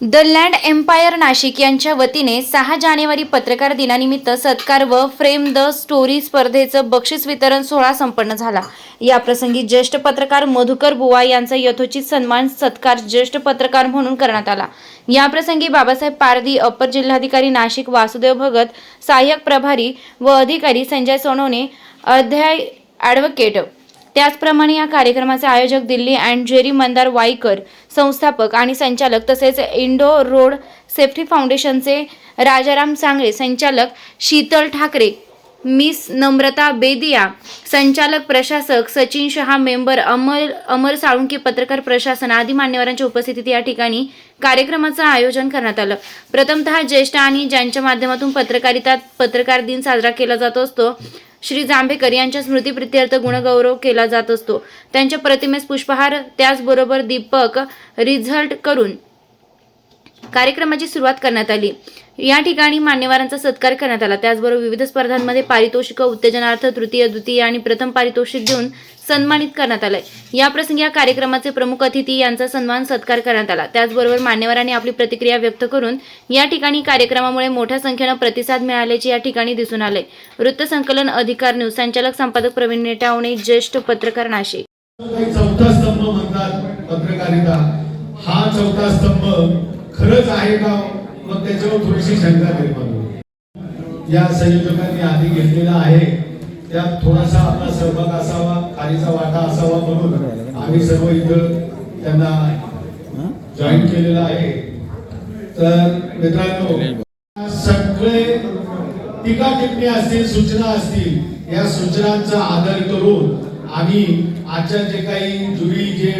The land empire Nashik यांच्या वतीने सहा जानेवारी पत्रकार दिनानिमित्त सत्कार व फ्रेम द स्टोरी स्पर्धेचं बक्षीस वितरण सोहळा संपन्न झाला. या प्रसंगी ज्येष्ठ पत्रकार मधुकर बुवा यांचा यथोचित सन्मान सत्कार ज्येष्ठ पत्रकार म्हणून करण्यात आला. याप्रसंगी बाबासाहेब पारधी अपर जिल्हाधिकारी नाशिक वासुदेव भगत सहाय्यक प्रभारी व अधिकारी संजय सोनवणे अध्याय ॲडव्होकेट त्याचप्रमाणे या कार्यक्रमाचे आयोजक दिल्ली अँड जेरी मंदार वाईकर संस्थापक आणि संचालक तसेच इंडो रोड सेफ्टी फाउंडेशनचे राजाराम सांगळे संचालक शीतल ठाकरे मिस नम्रता बेदिया संचालक प्रशासक सचिन शहा मेंबर अमर अमर साळुंके पत्रकार प्रशासन आदी मान्यवरांच्या उपस्थितीत या ठिकाणी कार्यक्रमाचं आयोजन करण्यात आलं. प्रथमतः ज्येष्ठ आणि ज्यांच्या माध्यमातून पत्रकारिता पत्रकार दिन साजरा केला जात असतो श्री जांभेकर यांच्या स्मृतीप्रित्यर्थ गुणगौरव केला जात असतो. त्यांच्या प्रतिमेस पुष्पहार त्याचबरोबर दीपक रिझल्ट करून कार्यक्रमाची सुरुवात करण्यात आली. या ठिकाणी मान्यवरांचा सत्कार करण्यात आला. त्याचबरोबर विविध स्पर्धांमध्ये पारितोषिक उत्तेजनार्थ तृतीय द्वितीय आणि प्रथम पारितोषिक देऊन सन्मानित करण्यात आलंय. याप्रसंगी या कार्यक्रमाचे प्रमुख अतिथी यांचा सन्मान सत्कार करण्यात आला. त्याचबरोबर मान्यवरांनी आपली प्रतिक्रिया व्यक्त करून या ठिकाणी कार्यक्रमामुळे मोठ्या संख्येनं प्रतिसाद मिळाल्याचे या ठिकाणी दिसून आले वृत्तसंकलन अधिकार न्यूज संचालक संपादक प्रवीण नेटावणे ज्येष्ठ पत्रकार नाशिक. चौथा स्तंभ म्हणतात पत्रकारिता. हा चौथा स्तंभ खरंच आहे का? मग त्याच्यावर थोडीशी शंका निर्माण होते या संयोजकांनी आधी घेतलेला आहे. त्यात थोडासा आपला सहभाग असावा खालीचा वाटा असावा म्हणून आम्ही सर्व इथं त्यांना जॉईन केलेलं आहे. तर मित्रांनो सगळे टीका टिप्पणी असतील सूचना असतील या सूचनांचा आदर करून आम्ही आजच्या जे काही जुरी जे